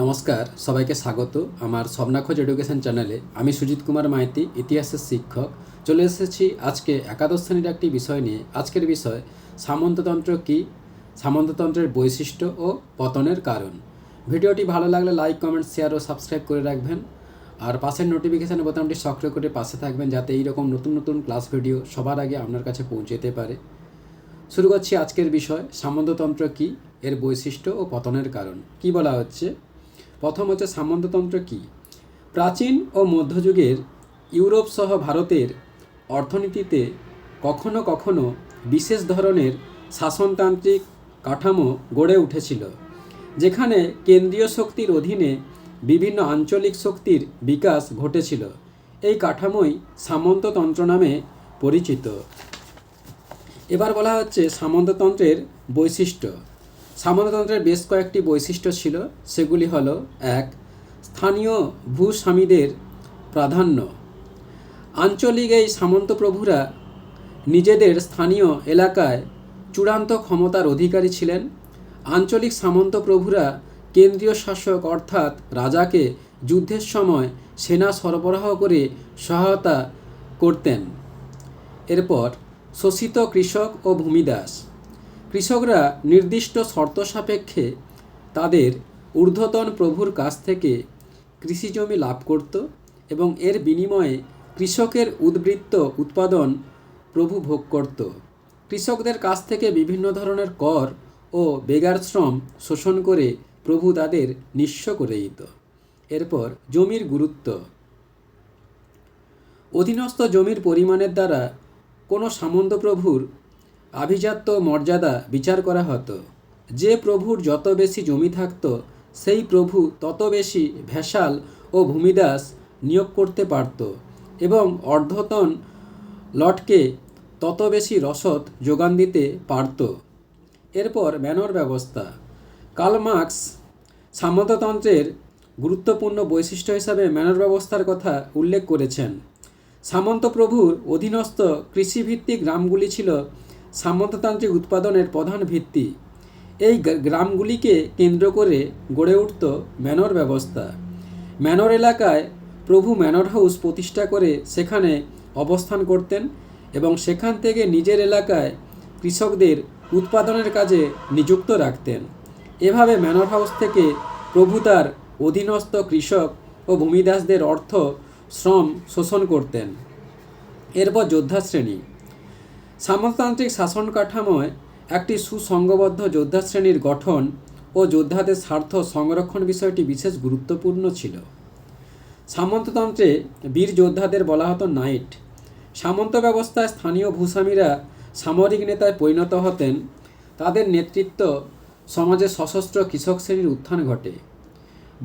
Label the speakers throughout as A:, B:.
A: নমস্কার, সবাইকে স্বাগত আমার স্বপ্নাখোঁজ এডুকেশন চ্যানেলে। আমি সুজিত কুমার মাইতি, ইতিহাসের শিক্ষক। চলে এসেছি আজকে একাদশ শ্রেণির একটি বিষয় নিয়ে। আজকের বিষয়, সামন্ততন্ত্র কী? সামন্ততন্ত্রের বৈশিষ্ট্য ও পতনের কারণ। ভিডিওটি ভালো লাগলে লাইক, কমেন্ট, শেয়ার ও সাবস্ক্রাইব করে রাখবেন। আর পাশের নোটিফিকেশান বোতামটি সক্রিয় করে পাশে থাকবেন যাতে এইরকম নতুন নতুন ক্লাস ভিডিও সবার আগে আপনার কাছে পৌঁছতে পারে। শুরু করছি আজকের বিষয়, সামন্ততন্ত্র কী? এর বৈশিষ্ট্য ও পতনের কারণ। কি বলা হচ্ছে? প্রথম হচ্ছে সামন্ততন্ত্র কী? প্রাচীন ও মধ্যযুগের ইউরোপ সহ ভারতের অর্থনীতিতে কখনো কখনো বিশেষ ধরনের শাসনতান্ত্রিক কাঠামো গড়ে উঠেছিল, যেখানে কেন্দ্রীয় শক্তির অধীনে বিভিন্ন আঞ্চলিক শক্তির বিকাশ ঘটেছিল। এই কাঠামোই সামন্ততন্ত্র নামে পরিচিত। এবার বলা হচ্ছে সামন্ততন্ত্রের বৈশিষ্ট্য। সামন্ততন্ত্রের বেশ কয়েকটি বৈশিষ্ট্য ছিল। সেগুলি হল, এক, স্থানীয় ভূস্বামীদের প্রাধান্য। আঞ্চলিক এই সামন্ত প্রভুরা নিজেদের স্থানীয় এলাকায় চূড়ান্ত ক্ষমতার অধিকারী ছিলেন। আঞ্চলিক সামন্ত প্রভুরা কেন্দ্রীয় শাসক অর্থাৎ রাজাকে যুদ্ধের সময় সেনা সরবরাহ করে সহায়তা করতেন। এরপর, শোষিত কৃষক ও ভূমিদাস। কৃষকরা নির্দিষ্ট শর্ত সাপেক্ষে তাদের ঊর্ধ্বতন প্রভুর কাছ থেকে কৃষিজমি লাভ করত এবং এর বিনিময়ে কৃষকের উদ্বৃত্ত উৎপাদন প্রভু ভোগ করত। কৃষকদের কাছ থেকে বিভিন্ন ধরনের কর ও বেগার শ্রম শোষণ করে প্রভু তাদের নিঃস্ব করে দিত। এরপর জমির গুরুত্ব। অধীনস্থ জমির পরিমাণের দ্বারা কোনো সামন্ত প্রভুর আভিজাত্য মর্যাদা বিচার করা হতো। যে প্রভুর যত বেশি জমি থাকত, সেই প্রভু তত বেশি ভেসাল ও ভূমিদাস নিয়োগ করতে পারত এবং অর্ধতন লটকে তত বেশি রসদ যোগান দিতে পারত। এরপর ম্যানর ব্যবস্থা। কার্ল মার্কস সামন্ততন্ত্রের গুরুত্বপূর্ণ বৈশিষ্ট্য হিসাবে ম্যানর ব্যবস্থার কথা উল্লেখ করেছেন। সামন্ত প্রভুর অধীনস্থ কৃষিভিত্তিক গ্রামগুলি ছিল সামন্ততান্ত্রিক উৎপাদনের প্রধান ভিত্তি। এই গ্রামগুলিকে কেন্দ্র করে গড়ে উঠত ম্যানর ব্যবস্থা। ম্যানর এলাকায় প্রভু ম্যানর হাউস প্রতিষ্ঠা করে সেখানে অবস্থান করতেন এবং সেখান থেকে নিজের এলাকায় কৃষকদের উৎপাদনের কাজে নিযুক্ত রাখতেন। এভাবে ম্যানর হাউস থেকে প্রভু তার অধীনস্থ কৃষক ও ভূমিদাসদের অর্থ শ্রম শোষণ করতেন। এরপর যোদ্ধা শ্রেণি। সামন্ততান্ত্রিক শাসন কাঠামোয় একটি সুসংঘবদ্ধ যোদ্ধা শ্রেণির গঠন ও যোদ্ধাদের স্বার্থ সংরক্ষণ বিষয়টি বিশেষ গুরুত্বপূর্ণ ছিল। সামন্ততন্ত্রে বীর যোদ্ধাদের বলা হতো নাইট। সামন্ত ব্যবস্থায় স্থানীয় ভূস্বামীরা সামরিক নেতায় পরিণত হতেন। তাদের নেতৃত্ব সমাজে সশস্ত্র কৃষক শ্রেণির উত্থান ঘটে।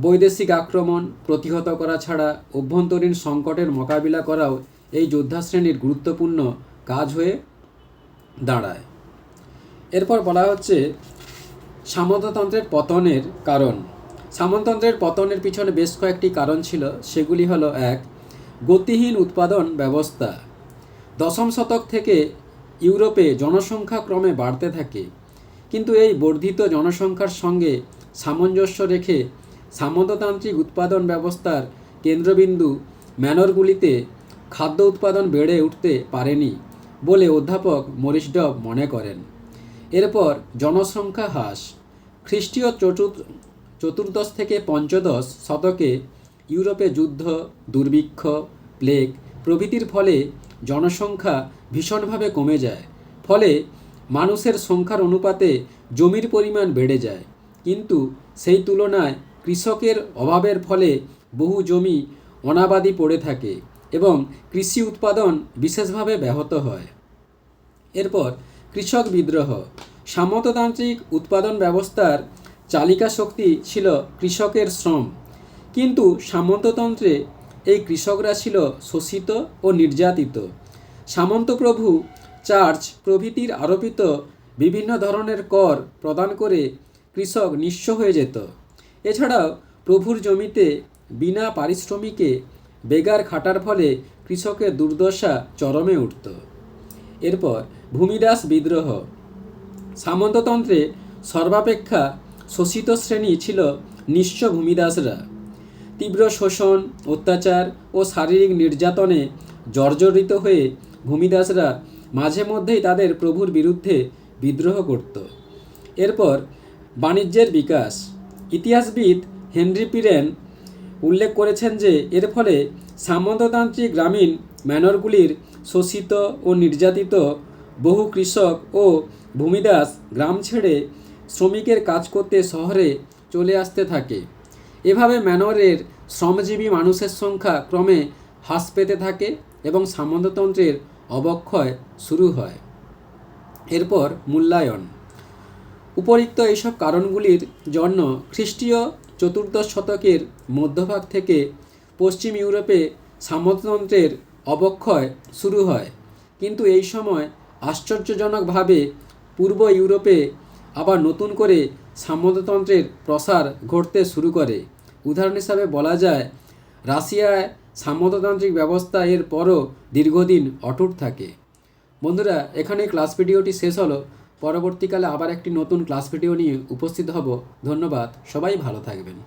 A: বৈদেশিক আক্রমণ প্রতিহত করা ছাড়া অভ্যন্তরীণ সংকটের মোকাবিলা করাও এই যোদ্ধা শ্রেণির গুরুত্বপূর্ণ কাজ হয়ে দাঁড়ায়। এরপর বলা হচ্ছে, সামন্ততন্ত্রের পতনের কারণ। সামন্ততন্ত্রের পতনের পিছনে বেশ কয়েকটি কারণ ছিল। সেগুলি হলো, এক, গতিহীন উৎপাদন ব্যবস্থা। দশম শতক থেকে ইউরোপে জনসংখ্যা ক্রমে বাড়তে থাকে। কিন্তু এই বর্ধিত জনসংখ্যার সঙ্গে সামঞ্জস্য রেখে সামন্ততান্ত্রিক উৎপাদন ব্যবস্থার কেন্দ্রবিন্দু ম্যানরগুলিতে খাদ্য উৎপাদন বেড়ে উঠতে পারেনি। বলে অধ্যাপক মরিস ডব মনে করেন। এরপর জনসংখ্যা হ্রাস। খ্রিস্টীয় চতুর্দশ থেকে পঞ্চদশ শতকে ইউরোপে যুদ্ধ, দুর্ভিক্ষ, প্লেগ প্রভৃতির ফলে জনসংখ্যা ভীষণভাবে কমে যায়। ফলে মানুষের সংখ্যার অনুপাতে জমির পরিমাণ বেড়ে যায়। কিন্তু সেই তুলনায় কৃষকের অভাবের ফলে বহু জমি অনাবাদি পড়ে থাকে। এবং কৃষি উৎপাদন বিশেষভাবে ব্যাহত হয়। এরপর কৃষক বিদ্রোহ। সামন্ততান্ত্রিক উৎপাদন ব্যবস্থার চালিকা শক্তি ছিল কৃষকের শ্রম। কিন্তু সামন্ততন্ত্রে এই কৃষকরা ছিল শোষিত ও নির্যাতিত। সামন্তপ্রভু চার্চ প্রভৃতির আরোপিত বিভিন্ন ধরনের কর প্রদান করে কৃষক নিঃস্ব হয়ে যেত। এছাড়াও প্রভুর জমিতে বিনা পারিশ্রমিকে বেগার খাটার ফলে কৃষকের দুর্দশা চরমে উঠত। এরপর ভূমিদাস বিদ্রোহ। সামন্ততন্ত্রে সর্বাপেক্ষা শোষিত শ্রেণি ছিল নিঃস্ব ভূমিদাসরা। তীব্র শোষণ, অত্যাচার ও শারীরিক নির্যাতনে জর্জরিত হয়ে ভূমিদাসরা মাঝে মধ্যেই তাদের প্রভুর বিরুদ্ধে বিদ্রোহ করত। এরপর বাণিজ্যের বিকাশ। ইতিহাসবিদ হেনরি পিরেন উল্লেখ করেছেন যে, এর ফলে সামন্ততান্ত্রিক গ্রামীণ ম্যানরগুলির শোষিত ও নির্যাতিত বহু কৃষক ও ভূমিদাস গ্রাম ছেড়ে শ্রমিকের কাজ করতে শহরে চলে আসতে থাকে। এভাবে ম্যানরের শ্রমজীবী মানুষের সংখ্যা ক্রমে হ্রাস পেতে থাকে এবং সামন্ততন্ত্রের অবক্ষয় শুরু হয়। এরপর মূল্যায়ন। উপরিক্ত এইসব কারণগুলির জন্য খ্রিস্টীয় চতুর্দশ শতকের মধ্যভাগ থেকে পশ্চিম ইউরোপে সামন্ততন্ত্রের অবক্ষয় শুরু হয়। কিন্তু এই সময় আশ্চর্যজনকভাবে পূর্ব ইউরোপে আবার নতুন করে সামন্ততন্ত্রের প্রসার ঘটতে শুরু করে। উদাহরণ হিসাবে বলা যায়, রাশিয়ায় সামন্ততান্ত্রিক ব্যবস্থা এর পরও দীর্ঘদিন অটুট থাকে। বন্ধুরা এখানে ক্লাস ভিডিওটি শেষ হলো। পরবর্তীকালে আবার একটি নতুন ক্লাস ভিডিও নিয়ে উপস্থিত হব। ধন্যবাদ সবাই ভালো থাকবেন।